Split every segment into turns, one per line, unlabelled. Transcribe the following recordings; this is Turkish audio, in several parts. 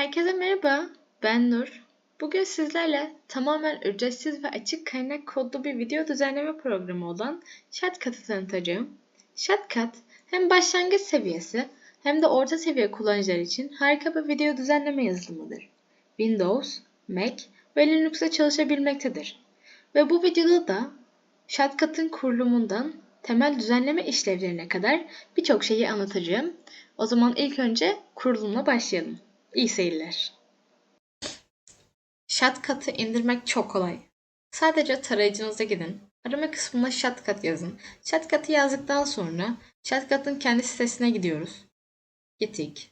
Herkese merhaba, ben Nur. Bugün sizlerle tamamen ücretsiz ve açık kaynak kodlu bir video düzenleme programı olan Shotcut'ı tanıtacağım. Shotcut hem başlangıç seviyesi hem de orta seviye kullanıcılar için harika bir video düzenleme yazılımıdır. Windows, Mac ve Linux'ta çalışabilmektedir. Ve bu videoda da Shotcut'ın kurulumundan temel düzenleme işlevlerine kadar birçok şeyi anlatacağım. O zaman ilk önce kurulumla başlayalım. İyi seyirler. Shotcut'ı indirmek çok kolay. Sadece tarayıcınıza gidin. Arama kısmına Shotcut yazın. Shotcut'ı yazdıktan sonra Shotcut'ın kendi sitesine gidiyoruz. Gittik.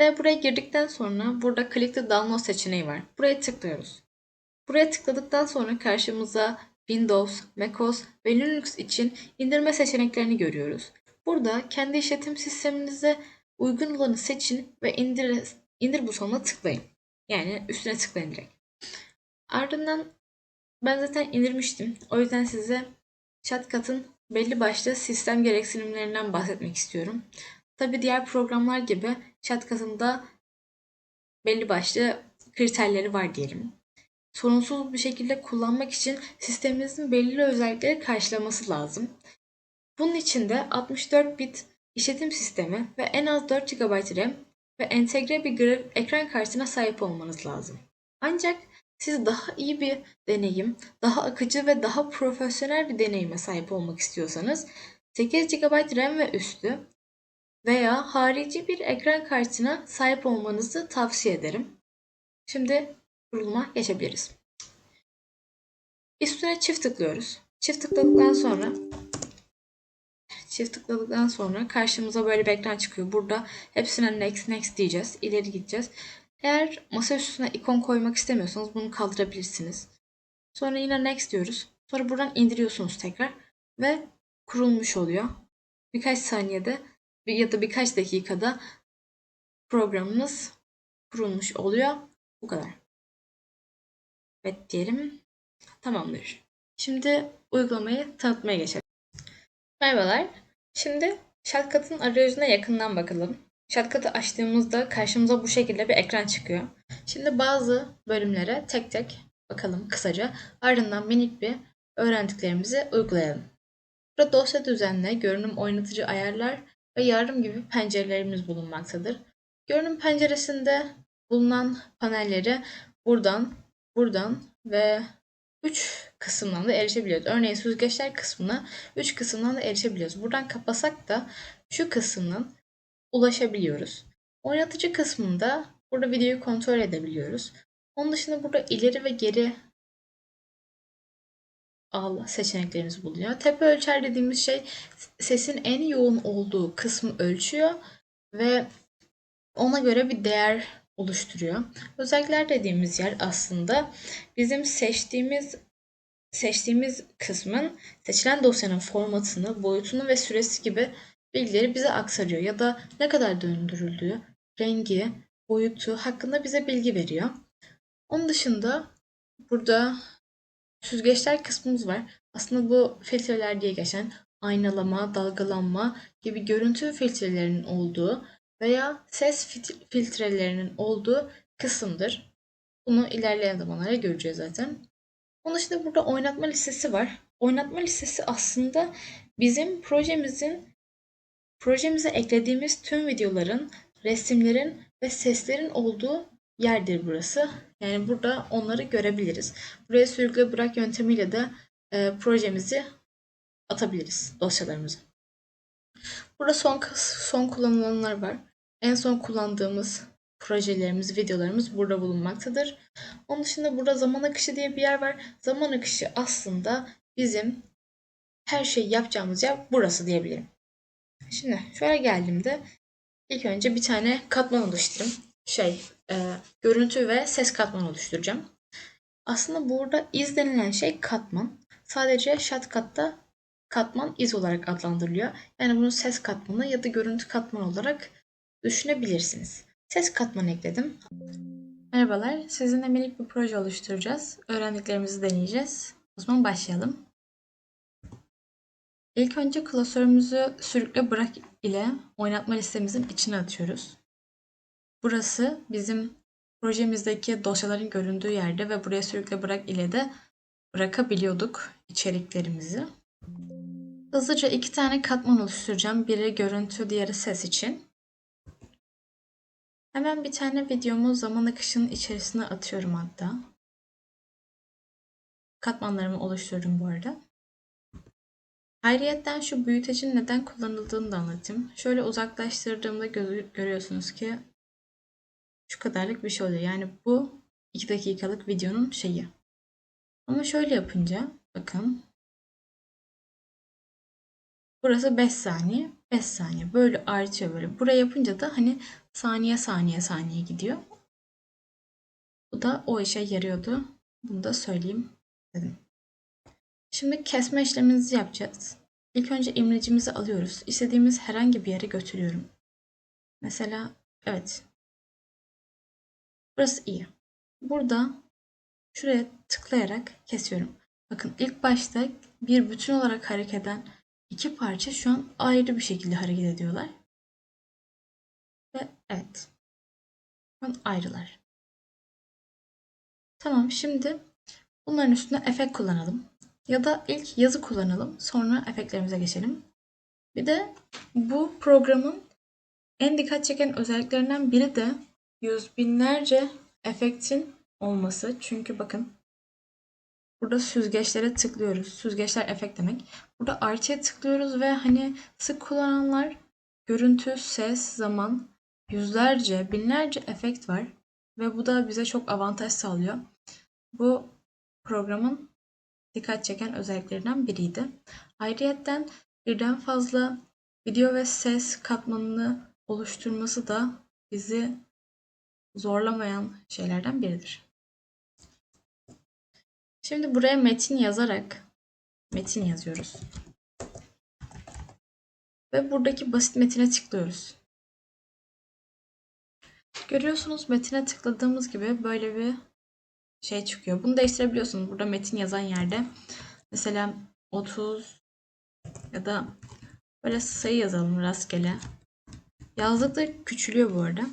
Ve buraya girdikten sonra burada Click to Download seçeneği var. Buraya tıklıyoruz. Buraya tıkladıktan sonra karşımıza Windows, macOS ve Linux için indirme seçeneklerini görüyoruz. Burada kendi işletim sisteminize uygun olanı seçin ve indir, indir butonuna tıklayın. Yani üstüne tıklayın direkt. Ardından ben zaten indirmiştim. O yüzden size Shotcut'ın belli başlı sistem gereksinimlerinden bahsetmek istiyorum. Tabi diğer programlar gibi Shotcut'ın da belli başlı kriterleri var diyelim. Sorunsuz bir şekilde kullanmak için sisteminizin belirli özellikleri karşılaması lazım. Bunun için de 64 bit işletim sistemi ve en az 4 GB RAM ve entegre bir ekran kartına sahip olmanız lazım. Ancak siz daha iyi bir deneyim, daha akıcı ve daha profesyonel bir deneyime sahip olmak istiyorsanız 8 GB RAM ve üstü veya harici bir ekran kartına sahip olmanızı tavsiye ederim. Şimdi kuruluma geçebiliriz. Üstüne çift tıklıyoruz. Çift tıkladıktan sonra Çift tıkladıktan sonra karşımıza böyle bir ekran çıkıyor. Burada hepsine next next diyeceğiz. İleri gideceğiz. Eğer masa üstüne ikon koymak istemiyorsanız bunu kaldırabilirsiniz. Sonra yine next diyoruz. Sonra buradan indiriyorsunuz tekrar ve kurulmuş oluyor. Birkaç saniyede ya da birkaç dakikada programınız kurulmuş oluyor. Bu kadar. Evet diyelim. Tamamdır. Şimdi uygulamayı tanıtmaya geçelim. Merhabalar. Şimdi Shotcut'ın arayüzüne yakından bakalım. Shotcut'ı açtığımızda karşımıza bu şekilde bir ekran çıkıyor. Şimdi bazı bölümlere tek tek bakalım kısaca. Ardından minik bir öğrendiklerimizi uygulayalım. Burada dosya düzenle, görünüm oynatıcı ayarlar ve yardım gibi pencerelerimiz bulunmaktadır. Görünüm penceresinde bulunan panelleri buradan, buradan ve 3 kısımdan da erişebiliyoruz. Örneğin süzgeçler kısmına 3 kısımdan da erişebiliyoruz. Buradan kapasak da şu kısmından ulaşabiliyoruz. Oynatıcı kısmında burada videoyu kontrol edebiliyoruz. Onun dışında burada ileri ve geri al seçeneklerimiz bulunuyor. Tepe ölçer dediğimiz şey sesin en yoğun olduğu kısmı ölçüyor ve ona göre bir değer oluşturuyor. Özellikler dediğimiz yer aslında bizim seçtiğimiz seçtiğimiz kısmın seçilen dosyanın formatını, boyutunu ve süresi gibi bilgileri bize aktarıyor ya da ne kadar döndürüldüğü, rengi, boyutu hakkında bize bilgi veriyor. Onun dışında burada süzgeçler kısmımız var. Aslında bu filtreler diye geçen aynalama, dalgalanma gibi görüntü filtrelerinin olduğu veya ses filtrelerinin olduğu kısımdır. Bunu ilerleyen zamanlarda göreceğiz zaten. Onun dışında burada oynatma listesi var. Oynatma listesi aslında bizim projemizin projemize eklediğimiz tüm videoların, resimlerin ve seslerin olduğu yerdir burası. Yani burada onları görebiliriz. Buraya sürükle bırak yöntemiyle de e, projemizi atabiliriz dosyalarımızı. Burada son son kullanılanlar var. En son kullandığımız projelerimiz, videolarımız burada bulunmaktadır. Onun dışında burada zaman akışı diye bir yer var. Zaman akışı aslında bizim her şeyi yapacağımız yer burası diyebilirim. Şimdi şöyle geldiğimde ilk önce bir tane katman oluşturayım. Şey, e, görüntü ve ses katmanı oluşturacağım. Aslında burada iz denilen şey katman. Sadece Shotcut'ta katman iz olarak adlandırılıyor. Yani bunu ses katmanı ya da görüntü katmanı olarak düşünebilirsiniz. Ses katmanı ekledim. Merhabalar, sizinle minik bir proje oluşturacağız. Öğrendiklerimizi deneyeceğiz. O zaman başlayalım. İlk önce klasörümüzü sürükle bırak ile oynatma listemizin içine atıyoruz. Burası bizim projemizdeki dosyaların göründüğü yerde ve buraya sürükle bırak ile de bırakabiliyorduk içeriklerimizi. Hızlıca iki tane katman oluşturacağım. Biri görüntü, diğeri ses için. Hemen bir tane videomu zaman akışının içerisine atıyorum hatta. Katmanlarımı oluşturdum bu arada. Ayrıyetten şu büyütecin neden kullanıldığını da anlatayım. Şöyle uzaklaştırdığımda gö- görüyorsunuz ki şu kadarlık bir şey oluyor. Yani bu 2 dakikalık videonun şeyi. Ama şöyle yapınca bakın burası 5 saniye 5 saniye böyle artıyor böyle. Buraya yapınca da hani saniye saniye saniye gidiyor. Bu da o işe yarıyordu. Bunu da söyleyeyim dedim. Şimdi kesme işlemimizi yapacağız. İlk önce imlecimizi alıyoruz. İstediğimiz herhangi bir yere götürüyorum. Mesela evet. Burası iyi. Burada şuraya tıklayarak kesiyorum. Bakın ilk başta bir bütün olarak hareket eden iki parça şu an ayrı bir şekilde hareket ediyorlar. Ve evet. Şu an ayrılar. Tamam şimdi bunların üstüne efekt kullanalım. Ya da ilk yazı kullanalım. Sonra efektlerimize geçelim. Bir de bu programın en dikkat çeken özelliklerinden biri de yüz binlerce efektin olması. Çünkü bakın burada süzgeçlere tıklıyoruz. Süzgeçler efekt demek. Burada artıya tıklıyoruz ve hani sık kullananlar görüntü, ses, zaman yüzlerce, binlerce efekt var. Ve bu da bize çok avantaj sağlıyor. Bu programın dikkat çeken özelliklerinden biriydi. Ayrıyeten birden fazla video ve ses katmanını oluşturması da bizi zorlamayan şeylerden biridir. Şimdi buraya metin yazarak metin yazıyoruz. Ve buradaki basit metine tıklıyoruz. Görüyorsunuz metine tıkladığımız gibi böyle bir şey çıkıyor. Bunu değiştirebiliyorsunuz. Burada metin yazan yerde mesela 30 ya da böyle sayı yazalım rastgele. Yazdıkça küçülüyor bu arada.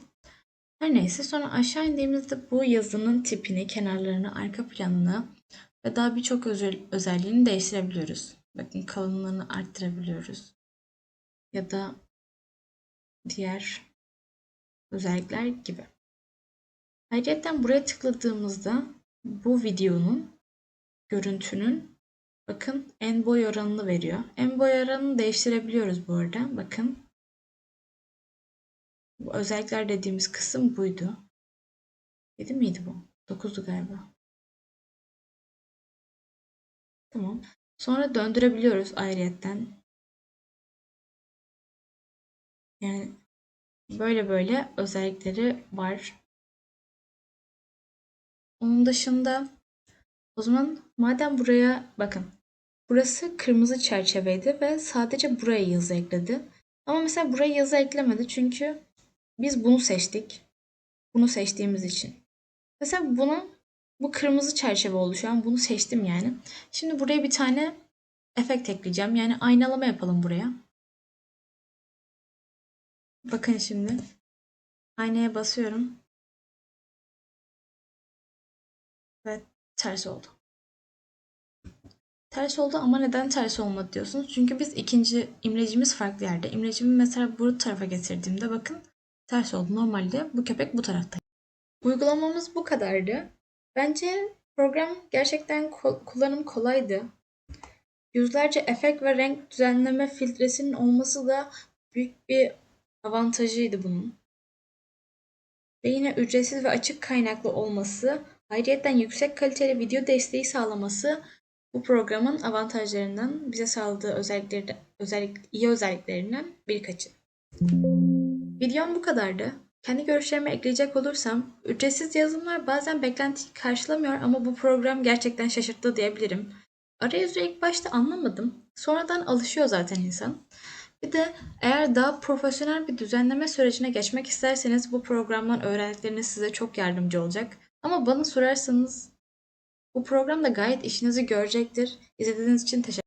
Her neyse sonra aşağı indiğimizde bu yazının tipini, kenarlarını, arka planını ve daha birçok özel, özelliğini değiştirebiliyoruz. Bakın kalınlığını arttırabiliyoruz. Ya da diğer özellikler gibi. Ayrıca buraya tıkladığımızda bu videonun görüntünün bakın en boy oranını veriyor. En boy oranını değiştirebiliyoruz bu arada. Bakın. Bu özellikler dediğimiz kısım buydu. 7 miydi bu? 9'du galiba. Tamam. Sonra döndürebiliyoruz ayrıyetten. Yani böyle böyle özellikleri var. Onun dışında o zaman madem buraya bakın burası kırmızı çerçeveydi ve sadece buraya yazı ekledi. Ama mesela buraya yazı eklemedi çünkü biz bunu seçtik. Bunu seçtiğimiz için. Mesela bunu bu kırmızı çerçeve oldu şu an. Bunu seçtim yani. Şimdi buraya bir tane efekt ekleyeceğim. Yani aynalama yapalım buraya. Bakın şimdi. Aynaya basıyorum. Ve ters oldu. Ters oldu ama neden ters olmadı diyorsunuz. Çünkü biz ikinci imlecimiz farklı yerde. İmlecimi mesela bu tarafa getirdiğimde bakın ters oldu. Normalde bu köpek bu tarafta. Uygulamamız bu kadardı. Bence program gerçekten ko- kullanım kolaydı. Yüzlerce efekt ve renk düzenleme filtresinin olması da büyük bir avantajıydı bunun. Ve yine ücretsiz ve açık kaynaklı olması, ayrıca yüksek kaliteli video desteği sağlaması bu programın avantajlarından bize sağladığı özellikleri, özellik, iyi özelliklerinden birkaçı. Videom bu kadardı. Kendi görüşlerimi ekleyecek olursam, ücretsiz yazılımlar bazen beklentiyi karşılamıyor ama bu program gerçekten şaşırttı diyebilirim. Arayüzü ilk başta anlamadım. Sonradan alışıyor zaten insan. Bir de eğer daha profesyonel bir düzenleme sürecine geçmek isterseniz bu programdan öğrendikleriniz size çok yardımcı olacak. Ama bana sorarsanız bu program da gayet işinizi görecektir. İzlediğiniz için teşekkür